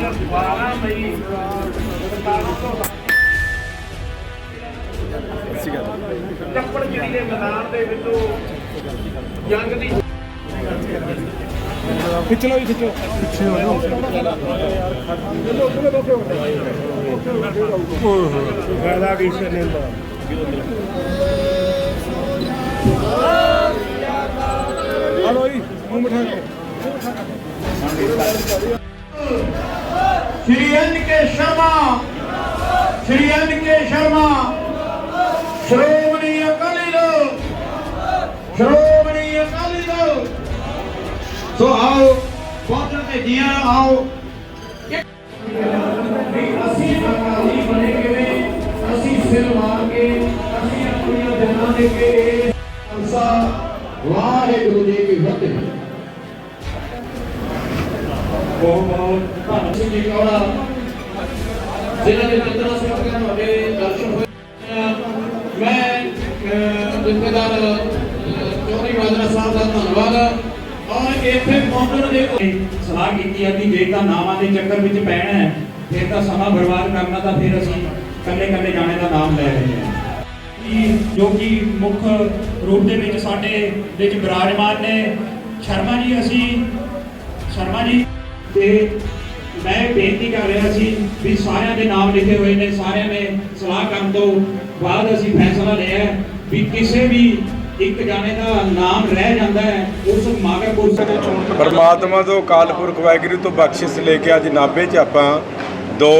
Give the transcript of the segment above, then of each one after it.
12 ਮਈ 1700 ਚੱਪੜ ਜਿਹੜੀ ਦੇ ਮੈਦਾਨ ਦੇ ਵਿੱਚੋਂ ਜੰਗ ਦੀ ਖਿੱਚ ਲਓ ਜੀ ਖਿੱਚੋ ਪਿੱਛੇ ਹੋ ਜਾਓ ਫਾਇਦਾ ਕਿਸੇ ਨੇ ਦਾ ਹਲੋ ਜੀ ਮੂੰਹ ਮਿਠਾ ਕਰੋ। श्री एन के शर्मा श्री एन के शर्मा श्रोमणी अकाली दल श्रोमणी अकाली दल सो आओ पहुंचो ते जिया आओ ਅਸੀਂ ਅਕਾਲੀ ਬਣੇ ਕਿਵੇਂ ਅਸੀਂ ਸਿਰ ਮਾਰ ਕੇ ਅਸੀਂ ਆਪਣੀਆਂ ਜਾਨਾਂ ਦੇ ਕੇ ਅੰਸਾ ਵਾਹਿਗੁਰੂ ਜੀ ਕੀ ਫਤਿਹ ਬਹੁਤ ਬਹੁਤ ਧੰਨ ਜੀ ਕੌੜਾ। ਜ਼ਿਲ੍ਹਾ ਦੇ ਜੰਦਰਾ ਸਿੰਘ ਤੁਹਾਡੇ ਦਰਸ਼ਨ ਹੋਏ। ਮੈਂ ਅਹ, ਚੌਧਰੀ ਮਾਜਰਾ ਸਾਹਿਬ ਦਾ ਧੰਨਵਾਦ। ਔਰ ਇੱਥੇ ਪਹੁੰਚਣ ਦੇ ਸਲਾਹ ਕੀਤੀ ਹੈ ਕਿ ਜੇ ਤਾਂ ਨਾਵਾਂ ਦੇ ਚੱਕਰ ਵਿੱਚ ਪੈਣਾ ਹੈ ਫਿਰ ਤਾਂ ਸਮਾਂ ਬਰਬਾਦ ਕਰਨਾ ਤਾਂ ਫਿਰ ਅਸੀਂ ਕੱਲੇ ਕੱਲੇ ਜਾਣੇ ਦਾ ਨਾਮ ਲੈ ਰਹੇ ਹਾਂ। ਜੋ ਕਿ ਮੁੱਖ ਰੂਪ ਦੇ ਵਿੱਚ ਸਾਡੇ ਵਿੱਚ ਬਿਰਾਜਮਾਨ ਨੇ ਸ਼ਰਮਾ ਜੀ ਅਸੀਂ ਸ਼ਰਮਾ ਜੀ। ਤੇ ਮੈਂ ਬੇਨਤੀ ਕਰ ਰਿਹਾ ਸੀ ਵੀ ਸਾਰਿਆਂ ਦੇ ਨਾਮ ਲਿਖੇ ਹੋਏ ਨੇ, ਸਾਰਿਆਂ ਨੇ ਸਲਾਹ ਕਰਨ ਤੋਂ ਬਾਅਦ ਅਸੀਂ ਫੈਸਲਾ ਲਿਆ ਵੀ ਕਿਸੇ ਵੀ ਇੱਕ ਜਾਣੇ ਦਾ ਨਾਮ ਰਹਿ ਜਾਂਦਾ ਹੈ, ਉਸ ਮਾਗਰ ਪੁਰਸ਼ ਦੇ ਚੋਣ ਪਰਮਾਤਮਾ ਤੋਂ ਅਕਾਲ ਪੁਰਖ ਵਾਹਿਗੁਰੂ ਤੋਂ ਬਖਸ਼ਿਸ਼ ਲੈ ਕੇ ਅੱਜ ਨਾਭੇ 'ਚ ਆਪਾਂ ਦੋ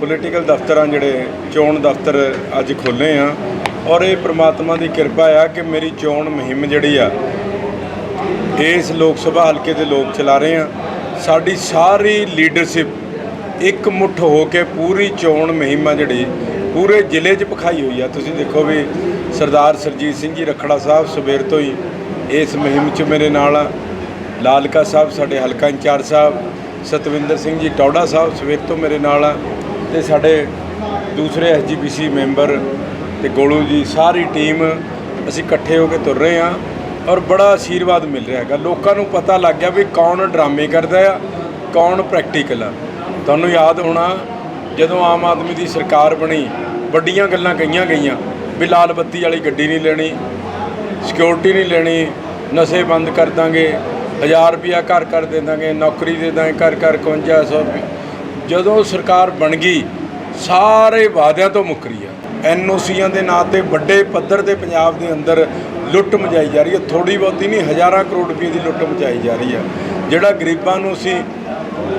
ਪੋਲੀਟੀਕਲ ਦਫ਼ਤਰਾਂ ਜਿਹੜੇ ਚੋਣ ਦਫ਼ਤਰ ਅੱਜ ਖੋਲ੍ਹੇ ਆ ਔਰ ਇਹ ਪ੍ਰਮਾਤਮਾ ਦੀ ਕਿਰਪਾ ਆ ਕਿ ਮੇਰੀ ਚੋਣ ਮੁਹਿੰਮ ਜਿਹੜੀ ਆ ਇਸ ਲੋਕ ਸਭਾ ਹਲਕੇ ਦੇ ਲੋਕ ਚਲਾ ਰਹੇ ਆ। ਸਾਡੀ ਸਾਰੀ ਲੀਡਰਸ਼ਿਪ ਇੱਕ ਮੁੱਠ ਹੋ ਕੇ ਪੂਰੀ ਚੋਣ ਮੁਹਿੰਮ ਆ ਜਿਹੜੀ ਪੂਰੇ ਜ਼ਿਲ੍ਹੇ 'ਚ ਪਖਾਈ ਹੋਈ ਆ। ਤੁਸੀਂ ਦੇਖੋ ਵੀ ਸਰਦਾਰ ਸਰਜੀਤ ਸਿੰਘ ਜੀ ਰਖੜਾ ਸਾਹਿਬ ਸਵੇਰ ਤੋਂ ਹੀ ਇਸ ਮੁਹਿੰਮ 'ਚ ਮੇਰੇ ਨਾਲ ਆ। ਲਾਲਕਾ ਸਾਹਿਬ ਸਾਡੇ ਹਲਕਾ ਇੰਚਾਰਜ ਸਾਹਿਬ, ਸਤਵਿੰਦਰ ਸਿੰਘ ਜੀ ਟੌੜਾ ਸਾਹਿਬ ਸਵੇਰ ਤੋਂ ਮੇਰੇ ਨਾਲ ਆ ਤੇ ਸਾਡੇ ਦੂਸਰੇ ਐਸਜੀਪੀਸੀ ਮੈਂਬਰ ਤੇ ਗੋਲੂ ਜੀ, ਸਾਰੀ ਟੀਮ ਅਸੀਂ ਇਕੱਠੇ ਹੋ ਕੇ ਤੁਰ ਰਹੇ ਹਾਂ ਔਰ ਬੜਾ ਆਸ਼ੀਰਵਾਦ ਮਿਲ ਰਿਹਾ ਹੈਗਾ। ਲੋਕਾਂ ਨੂੰ ਪਤਾ ਲੱਗ ਗਿਆ ਵੀ ਕੌਣ ਡਰਾਮੇ ਕਰਦਾ ਆ, ਕੌਣ ਪ੍ਰੈਕਟੀਕਲ ਆ। ਤੁਹਾਨੂੰ ਯਾਦ ਹੋਣਾ, ਜਦੋਂ ਆਮ ਆਦਮੀ ਦੀ ਸਰਕਾਰ ਬਣੀ, ਵੱਡੀਆਂ ਗੱਲਾਂ ਕਹੀਆਂ ਗਈਆਂ, ਵੀ ਲਾਲ ਬੱਤੀ ਵਾਲੀ ਗੱਡੀ ਨਹੀਂ ਲੈਣੀ ਸਿਕਿਉਰਿਟੀ ਨਹੀਂ ਲੈਣੀ, ਨਸ਼ੇ ਬੰਦ ਕਰ ਦਾਂਗੇ 1000 ਰੁਪਿਆ ਘਰ ਘਰ ਦੇ ਦਾਂਗੇ, ਨੌਕਰੀ ਦੇ ਦਾਂਗੇ, ਘਰ ਘਰ 5100 ਰੁਪਏ ਜਦੋਂ ਸਰਕਾਰ ਬਣ ਗਈ, ਸਾਰੇ ਵਾਅਦਿਆਂ ਤੋਂ ਮੁੱਕਰੀ ਆ। ਐਨਓਸੀਆਂ ਦੇ ਨਾਂ ਤੇ ਵੱਡੇ ਪੱਧਰ ਤੇ ਪੰਜਾਬ ਦੇ ਅੰਦਰ ਲੁੱਟ ਮਚਾਈ ਜਾ ਰਹੀ ਹੈ। ਥੋੜੀ ਬਹੁਤੀ ਨਹੀਂ, ਹਜ਼ਾਰਾਂ ਕਰੋੜ ਰੁਪਏ ਦੀ ਲੁੱਟ ਮਚਾਈ ਜਾ ਰਹੀ ਆ ਜਿਹੜਾ ਗਰੀਬਾਂ ਨੂੰ ਅਸੀਂ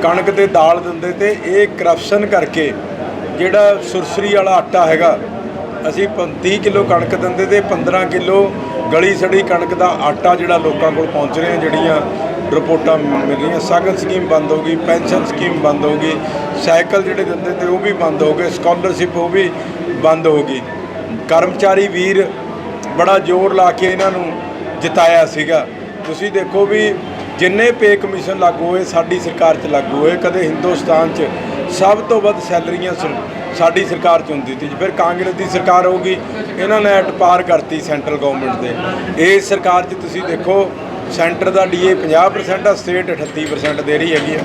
ਕਣਕ ਤੇ ਦਾਲ ਦਿੰਦੇ ਤੇ ਇਹ ਕਰਪਸ਼ਨ ਕਰਕੇ ਜਿਹੜਾ ਸੁਰਸਰੀ ਵਾਲਾ ਆਟਾ ਹੈਗਾ, ਅਸੀਂ 30 ਕਿਲੋ ਕਣਕ ਦਿੰਦੇ ਤੇ 15 ਕਿਲੋ ਗਲੀ ਸੜੀ ਕਣਕ ਦਾ ਆਟਾ ਜਿਹੜਾ ਲੋਕਾਂ ਕੋਲ ਪਹੁੰਚ ਰਿਹਾ, ਜਿਹੜੀਆਂ ਰਿਪੋਰਟਾਂ ਮਿਲ ਰਹੀਆਂ। ਸਾਗਰ ਸਕੀਮ ਬੰਦ ਹੋ ਗਈ, ਪੈਨਸ਼ਨ ਸਕੀਮ ਬੰਦ ਹੋ ਗਈ, ਸਾਈਕਲ ਜਿਹੜੇ ਦਿੰਦੇ ਤੇ ਉਹ ਵੀ ਬੰਦ ਹੋ ਗਏ ਸਕਾਲਰਸ਼ਿਪ ਉਹ ਵੀ ਬੰਦ ਹੋ ਗਈ। ਕਰਮਚਾਰੀ ਵੀਰ ਬੜਾ ਜ਼ੋਰ ਲਾ ਕੇ ਇਹਨਾਂ ਨੂੰ ਜਿਤਾਇਆ ਸੀਗਾ। ਤੁਸੀਂ ਦੇਖੋ ਵੀ ਜਿੰਨੇ ਪੇ ਕਮਿਸ਼ਨ ਲਾਗੂ ਹੋਏ, ਸਾਡੀ ਸਰਕਾਰ 'ਚ ਲਾਗੂ ਹੋਏ, ਕਦੇ ਹਿੰਦੁਸਤਾਨ 'ਚ ਸਭ ਤੋਂ ਵੱਧ ਸੈਲਰੀਆਂ ਸਰ- ਸਾਡੀ ਸਰਕਾਰ 'ਚ ਹੁੰਦੀ ਸੀ। ਫਿਰ ਕਾਂਗਰਸ ਦੀ ਸਰਕਾਰ ਹੋ ਗਈ, ਇਹਨਾਂ ਨੇ ਐਟ ਪਾਰ ਕਰਤੀ ਸੈਂਟਰਲ ਗਵਰਨਮੈਂਟ ਦੇ। ਇਸ ਸਰਕਾਰ 'ਚ ਤੁਸੀਂ ਦੇਖੋ, ਸੈਂਟਰ ਦਾ ਡੀਏ 50% ਆ, ਸਟੇਟ 38% ਦੇ ਰਹੀ ਹੈਗੀ ਆ।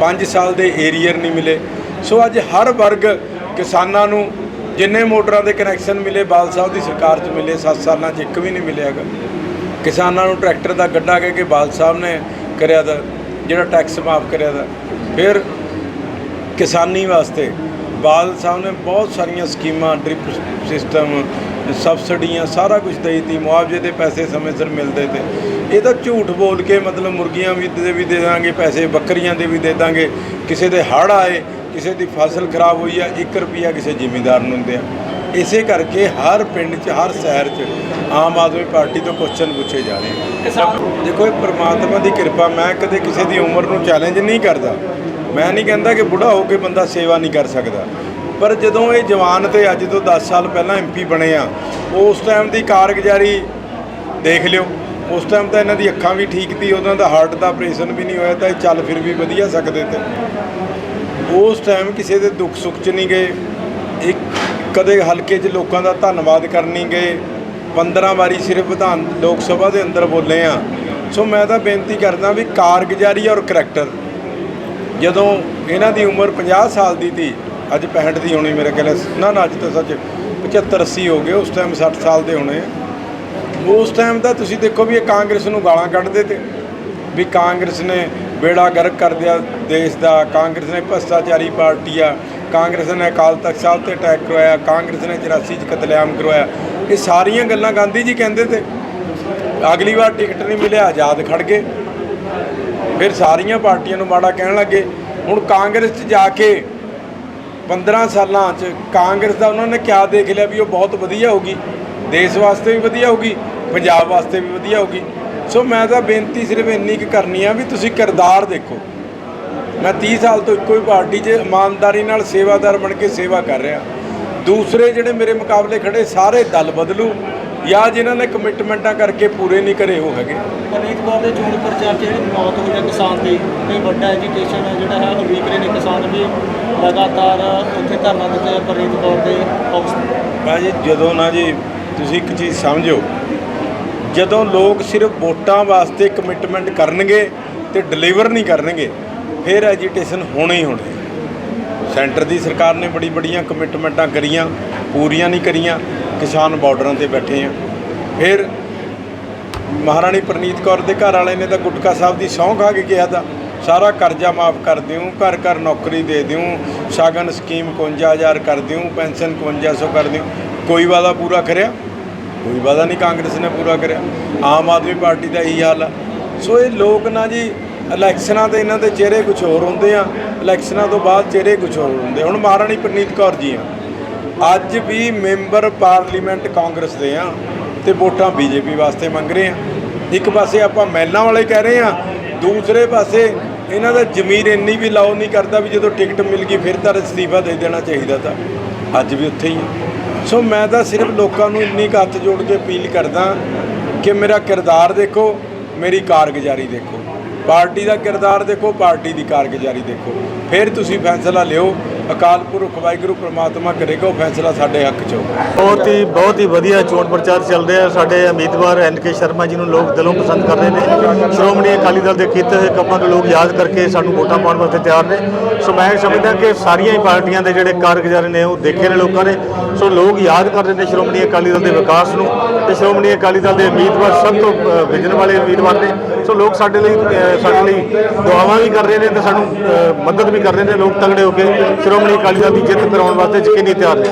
5 ਸਾਲ ਦੇ ਏਰੀਅਰ ਨਹੀਂ ਮਿਲੇ। ਸੋ ਅੱਜ ਹਰ ਵਰਗ ਕਿਸਾਨਾਂ ਨੂੰ ਜਿੰਨੇ ਮੋਟਰਾਂ ਦੇ ਕਨੈਕਸ਼ਨ ਮਿਲੇ ਬਾਲ ਸਾਹਿਬ ਦੀ ਸਰਕਾਰ 'ਚ ਮਿਲੇ 7 ਸਾਲਾਂ 'ਚ ਇੱਕ ਵੀ ਨਹੀਂ ਮਿਲਿਆ ਹੈਗਾ। ਕਿਸਾਨਾਂ ਨੂੰ ਟਰੈਕਟਰ ਦਾ ਗੱਡਾ ਕਹਿ ਕੇ ਬਾਲ ਸਾਹਿਬ ਨੇ ਕਰਿਆ ਦਾ, ਜਿਹੜਾ ਟੈਕਸ ਮਾਫ ਕਰਿਆ ਦਾ। ਫਿਰ ਕਿਸਾਨੀ ਵਾਸਤੇ ਬਾਲ ਸਾਹਿਬ ਨੇ ਬਹੁਤ ਸਾਰੀਆਂ ਸਕੀਮਾਂ ਡ੍ਰਿਪ ਸਿਸਟਮ ਸਬਸਿਡੀਆਂ, ਸਾਰਾ ਕੁਝ ਦੇਈ ਤੀ, ਮੁਆਵਜ਼ੇ ਦੇ ਪੈਸੇ ਸਮੇਂ ਸਿਰ ਮਿਲਦੇ ਤੇ। ਇਹ ਤਾਂ ਝੂਠ ਬੋਲ ਕੇ ਮਤਲਬ ਮੁਰਗੀਆਂ ਵੀ ਦੇ ਵੀ ਦੇ ਦਾਂਗੇ, ਪੈਸੇ ਬੱਕਰੀਆਂ ਦੇ ਵੀ ਦੇ ਦਾਂਗੇ, ਕਿਸੇ ਦੇ ਹੜ੍ਹ ਆਏ ਕਿਸੇ ਦੀ ਫਸਲ ਖਰਾਬ ਹੋਈ ਆ 1 ਰੁਪਿਆ ਕਿਸੇ ਜ਼ਿਮੀਂਦਾਰ ਨੂੰ ਦਿੰਦੇ ਆ ਇਸੇ ਕਰਕੇ ਹਰ ਪਿੰਡ 'ਚ ਹਰ ਸ਼ਹਿਰ 'ਚ ਆਮ ਆਦਮੀ ਪਾਰਟੀ ਤੋਂ ਕੁਐਸਚਨ ਪੁੱਛੇ ਜਾ ਰਹੇ ਦੇਖੋ ਇਹ ਪ੍ਰਮਾਤਮਾ ਦੀ ਕਿਰਪਾ ਮੈਂ ਕਦੇ ਕਿਸੇ ਦੀ ਉਮਰ ਨੂੰ ਚੈਲੰਜ ਨਹੀਂ ਕਰਦਾ। ਮੈਂ ਨਹੀਂ ਕਹਿੰਦਾ ਕਿ ਬੁੱਢਾ ਹੋ ਕੇ ਬੰਦਾ ਸੇਵਾ ਨਹੀਂ ਕਰ ਸਕਦਾ। ਪਰ ਜਦੋਂ ਇਹ ਜਵਾਨ ਤੇ ਅੱਜ ਤੋਂ 10 ਸਾਲ ਪਹਿਲਾਂ ਐਮਪੀ ਬਣੇ ਆ ਉਸ ਟਾਈਮ ਦੀ ਕਾਰਗੁਜ਼ਾਰੀ ਦੇਖ ਲਿਓ। ਉਸ ਟਾਈਮ ਤਾਂ ਇਹਨਾਂ ਦੀ ਅੱਖਾਂ ਵੀ ਠੀਕ ਤੀ ਉਹਨਾਂ ਦਾ ਹਾਰਟ ਦਾ ਆਪਰੇਸ਼ਨ ਵੀ ਨਹੀਂ ਹੋਇਆ ਤਾਂ ਇਹ ਚੱਲ ਫਿਰ ਵੀ ਵਧੀਆ ਸਕਦੇ ਤੇ। ਉਸ ਟਾਈਮ ਕਿਸੇ ਦੇ ਦੁੱਖ ਸੁੱਖ 'ਚ ਨਹੀਂ ਗਏ। ਇੱਕ ਕਦੇ ਹਲਕੇ 'ਚ ਲੋਕਾਂ ਦਾ ਧੰਨਵਾਦ ਕਰਨ ਨਹੀਂ ਗਏ। 15 ਵਾਰੀ ਸਿਰਫ ਵਿਧਾਨ ਲੋਕ ਸਭਾ ਦੇ ਅੰਦਰ ਬੋਲੇ ਆ। ਸੋ ਮੈਂ ਤਾਂ ਬੇਨਤੀ ਕਰਦਾ ਵੀ ਕਾਰਗੁਜ਼ਾਰੀ ਔਰ ਕਰੈਕਟਰ ਜਦੋਂ ਇਹਨਾਂ ਦੀ ਉਮਰ 50 ਸਾਲ ਦੀ ਸੀ, ਅੱਜ 65 ਦੀ ਹੋਣੀ ਮੇਰੇ ਖਿਆਲ ਹੈ। ਨਾ ਨਾ, ਅੱਜ ਤਾਂ ਸੱਚ 75 80 ਹੋ ਗਏ, ਉਸ ਟਾਈਮ 60 ਸਾਲ ਦੇ ਹੋਣੇ ਉਸ ਟਾਈਮ ਦਾ ਤੁਸੀਂ ਦੇਖੋ ਵੀ ਇਹ ਕਾਂਗਰਸ ਨੂੰ ਗਾਲਾਂ ਕੱਢਦੇ ਤੇ। ਵੀ ਕਾਂਗਰਸ ਨੇ ਬੇੜਾ ਗਰਕ ਕਰ ਦਿਆ ਦੇਸ਼ ਦਾ, ਕਾਂਗਰਸ ਨੇ ਭ੍ਰਸ਼ਟਾਚਾਰੀ ਪਾਰਟੀ ਆ, ਕਾਂਗਰਸ ਨੇ ਅਕਾਲ ਤਖਤ ਸਾਹਿਬ ਤੇ ਅਟੈਕ ਕਰਵਾਇਆ, ਕਾਂਗਰਸ ਨੇ 84 ਚ ਕਤਲੇਆਮ ਕਰਵਾਇਆ। ਇਹ ਸਾਰੀਆਂ ਗੱਲਾਂ ਗਾਂਧੀ ਜੀ ਕਹਿੰਦੇ ਤੇ। ਅਗਲੀ ਵਾਰ ਟਿਕਟ ਨਹੀਂ ਮਿਲਿਆ, ਆਜ਼ਾਦ ਖੜ ਗਏ। ਫਿਰ ਸਾਰੀਆਂ ਪਾਰਟੀਆਂ ਨੂੰ ਮਾੜਾ ਕਹਿਣ ਲੱਗੇ। ਹੁਣ ਕਾਂਗਰਸ 'ਚ ਜਾ ਕੇ 15 ਸਾਲਾਂ 'ਚ ਕਾਂਗਰਸ ਦਾ ਉਹਨਾਂ ਨੇ ਕਿਆ ਦੇਖ ਲਿਆ ਵੀ ਉਹ ਬਹੁਤ ਵਧੀਆ ਹੋਗੀ ਦੇਸ਼ ਵਾਸਤੇ ਵੀ ਵਧੀਆ ਹੋਗੀ ਪੰਜਾਬ ਵਾਸਤੇ ਵੀ ਵਧੀਆ ਹੋਗੀ ਸੋ ਮੈਂ ਤਾਂ ਬੇਨਤੀ ਸਿਰਫ ਇੰਨੀ ਕੁ ਕਰਨੀ ਆ ਵੀ ਤੁਸੀਂ ਕਿਰਦਾਰ ਦੇਖੋ। ਮੈਂ 30 ਸਾਲ ਤੋਂ ਇੱਕੋ ਹੀ ਪਾਰਟੀ 'ਚ ਇਮਾਨਦਾਰੀ ਨਾਲ ਸੇਵਾਦਾਰ ਬਣ ਕੇ ਸੇਵਾ ਕਰ ਰਿਹਾ। ਦੂਸਰੇ ਜਿਹੜੇ ਮੇਰੇ ਮੁਕਾਬਲੇ ਖੜੇ ਸਾਰੇ ਦਲ ਬਦਲੂ ਜਾਂ ਜਿਨ੍ਹਾਂ ਨੇ ਕਮਿਟਮੈਂਟਾਂ ਕਰਕੇ ਪੂਰੇ ਨਹੀਂ ਕਰੇ ਉਹ ਹੈਗੇ। ਪਰਨੀਤ ਕੌਰ ਦੇ ਚੋਣ ਪ੍ਰਚਾਰ 'ਚ ਜਿਹੜੀ ਮੌਤ ਹੋਈ ਹੈ ਕਿਸਾਨ ਦੀ ਤੇ ਵੱਡਾ ਐਜੀਟੇਸ਼ਨ ਜਿਹੜਾ ਹੈ ਉਹ ਉਲੀਕ ਰਹੇ ਨੇ ਕਿਸਾਨ ਵੀ ਲਗਾਤਾਰ ਉੱਥੇ ਧਰਨਾ ਦਿੱਤੇ ਪਰਨੀਤ ਕੌਰ ਦੇ ਆਫਿਸ ਤੇ। ਭਾਜੀ ਜਦੋਂ ਨਾ ਜੀ ਤੁਸੀਂ ਇੱਕ ਚੀਜ਼ ਸਮਝੋ ਜਦੋਂ ਲੋਕ ਸਿਰਫ ਵੋਟਾਂ ਵਾਸਤੇ ਕਮਿਟਮੈਂਟ ਕਰਨਗੇ ਤੇ ਡਿਲੀਵਰ ਨਹੀਂ ਕਰਨਗੇ, ਫਿਰ ਐਜੀਟੇਸ਼ਨ ਹੋਣੀ ਹੀ ਹੋਣੀ। ਸੈਂਟਰ ਦੀ ਸਰਕਾਰ ਨੇ ਬੜੀ ਬੜੀਆਂ ਕਮਿਟਮੈਂਟਾਂ ਕਰੀਆਂ, ਪੂਰੀਆਂ ਨਹੀਂ ਕਰੀਆਂ, ਕਿਸਾਨ ਬਾਰਡਰਾਂ ਤੇ ਬੈਠੇ ਆ। ਫਿਰ ਮਹਾਰਾਣੀ ਪ੍ਰਨੀਤ ਕੌਰ ਦੇ ਘਰ ਵਾਲੇ ਨੇ ਤਾਂ ਗੁਟਕਾ ਸਾਹਿਬ ਦੀ ਸੌਂ ਖਾ ਕੇ ਕਿਹਾ ਤਾਂ, ਸਾਰਾ ਕਰਜ਼ਾ ਮਾਫ ਕਰ ਦਿਉ, ਘਰ ਘਰ ਨੌਕਰੀ ਦੇ ਦਿਉ, ਸ਼ਗਨ ਸਕੀਮ 51000 ਕਰ ਦਿਉ, ਪੈਨਸ਼ਨ 5500 ਕਰ ਦਿਉ। ਕੋਈ ਵਾਦਾ ਪੂਰਾ ਕਰਿਆ? ਕੋਈ ਵਾਦਾ ਨਹੀਂ, ਕਾਂਗਰਸ ਨੇ ਪੂਰਾ ਕਰਿਆ। ਆਮ ਆਦਮੀ ਪਾਰਟੀ ਦਾ ਇਹੀ ਹਾਲ ਆ। ਸੋ ਇਹ ਲੋਕ ਨਾ ਜੀ, ਇਲੈਕਸ਼ਨਾਂ ਤੇ ਇਹਨਾਂ ਦੇ ਚਿਹਰੇ ਕੁਝ ਹੋਰ ਹੁੰਦੇ ਆ। ਇਲੈਕਸ਼ਨਾਂ ਤੋਂ ਬਾਅਦ ਚਿਹਰੇ ਕੁਝ ਹੋਰ ਹੁੰਦੇ ਹੁਣ ਮਹਾਰਾਣੀ ਪ੍ਰਨੀਤ ਕੌਰ ਜੀ ਆ। ਅੱਜ ਵੀ ਮੈਂਬਰ ਪਾਰਲੀਮੈਂਟ ਕਾਂਗਰਸ ਦੇ ਆ ਤੇ ਵੋਟਾਂ ਬੀਜੇਪੀ ਵਾਸਤੇ ਮੰਗ ਰਹੇ ਆ। ਇੱਕ ਪਾਸੇ ਆਪਾਂ ਮਹਿਲਾਂ ਵਾਲੇ ਕਹਿ ਰਹੇ ਆ, ਦੂਸਰੇ ਪਾਸੇ ਇਹਨਾਂ ਦਾ ਜ਼ਮੀਰ ਇੰਨੀ ਵੀ ਲਾਓ ਨਹੀਂ ਕਰਦਾ ਵੀ ਜਦੋਂ ਟਿਕਟ ਮਿਲ ਗਈ ਫਿਰ ਤਾਂ ਅਸਤੀਫਾ ਦੇ ਦੇਣਾ ਚਾਹੀਦਾ ਤਾਂ। ਅੱਜ ਵੀ ਉੱਥੇ ਹੀ ਆ। ਸੋ ਮੈਂ ਤਾਂ ਸਿਰਫ ਲੋਕਾਂ ਨੂੰ ਇੰਨੀ ਕੁ ਹੱਥ ਜੋੜ ਕੇ ਅਪੀਲ ਕਰਦਾ ਕਿ ਮੇਰਾ ਕਿਰਦਾਰ ਦੇਖੋ, ਮੇਰੀ ਕਾਰਗੁਜ਼ਾਰੀ ਦੇਖੋ। ਪਾਰਟੀ ਦਾ ਕਿਰਦਾਰ ਦੇਖੋ, ਪਾਰਟੀ ਦੀ ਕਾਰਗੁਜ਼ਾਰੀ ਦੇਖੋ। ਫਿਰ ਤੁਸੀਂ ਫੈਸਲਾ ਲਿਓ। ਅਕਾਲ ਪੁਰਖ ਵਾਹਿਗੁਰੂ ਪ੍ਰਮਾਤਮਾ ਕਰੇਗਾ ਉਹ ਫੈਸਲਾ ਸਾਡੇ ਹੱਕ 'ਚ। ਹੋਊਗਾ ਬਹੁਤ ਹੀ ਬਹੁਤ ਹੀ ਵਧੀਆ ਚੋਣ ਪ੍ਰਚਾਰ ਚੱਲ ਰਿਹਾ। ਸਾਡੇ ਉਮੀਦਵਾਰ ਐਨ ਕੇ ਸ਼ਰਮਾ ਜੀ ਨੂੰ ਲੋਕ ਦਿਲੋਂ ਪਸੰਦ ਕਰ ਰਹੇ ਨੇ। ਸ਼੍ਰੋਮਣੀ ਅਕਾਲੀ ਦਲ ਦੇ ਕੀਤੇ ਹੋਏ ਕੰਮਾਂ ਨੂੰ ਲੋਕ ਯਾਦ ਕਰਕੇ ਸਾਨੂੰ ਵੋਟਾਂ ਪਾਉਣ ਵਾਸਤੇ ਤਿਆਰ ਨੇ। ਸੋ ਮੈਂ ਸਮਝਦਾ ਕਿ ਸਾਰੀਆਂ ਹੀ ਪਾਰਟੀਆਂ ਦੇ ਜਿਹੜੇ ਕਾਰਗੁਜ਼ਾਰ ਨੇ ਉਹ ਦੇਖੇ ਨੇ ਲੋਕਾਂ ਨੇ। ਸੋ ਲੋਕ ਯਾਦ ਕਰ ਰਹੇ ਨੇ ਸ਼੍ਰੋਮਣੀ ਅਕਾਲੀ ਦਲ ਦੇ ਵਿਕਾਸ ਨੂੰ। ਤੇ ਸ਼੍ਰੋਮਣੀ ਅਕਾਲੀ ਦਲ ਦੇ ਉਮੀਦਵਾਰ ਸਭ ਤੋਂ ਅ, ਵਿਜਨ ਵਾਲੇ ਉਮੀਦਵਾਰ ਨੇ। ਸੋ ਲੋਕ ਸਾਡੇ ਲਈ ਸਾਡੇ ਲਈ ਦੁਆਵਾਂ ਵੀ ਕਰ ਰਹੇ ਨੇ ਤੇ ਸਾਨੂੰ ਮਦਦ ਵੀ ਕਰ ਰਹੇ ਨੇ। ਲੋਕ ਤਗੜੇ ਹੋ ਕੇ ਸ਼੍ਰੋਮਣੀ ਅਕਾਲੀ ਦਲ ਦੀ ਜਿੱਤ ਕਰਾਉਣ ਵਾਸਤੇ ਯਕੀਨੀ ਤਿਆਰ ਨੇ।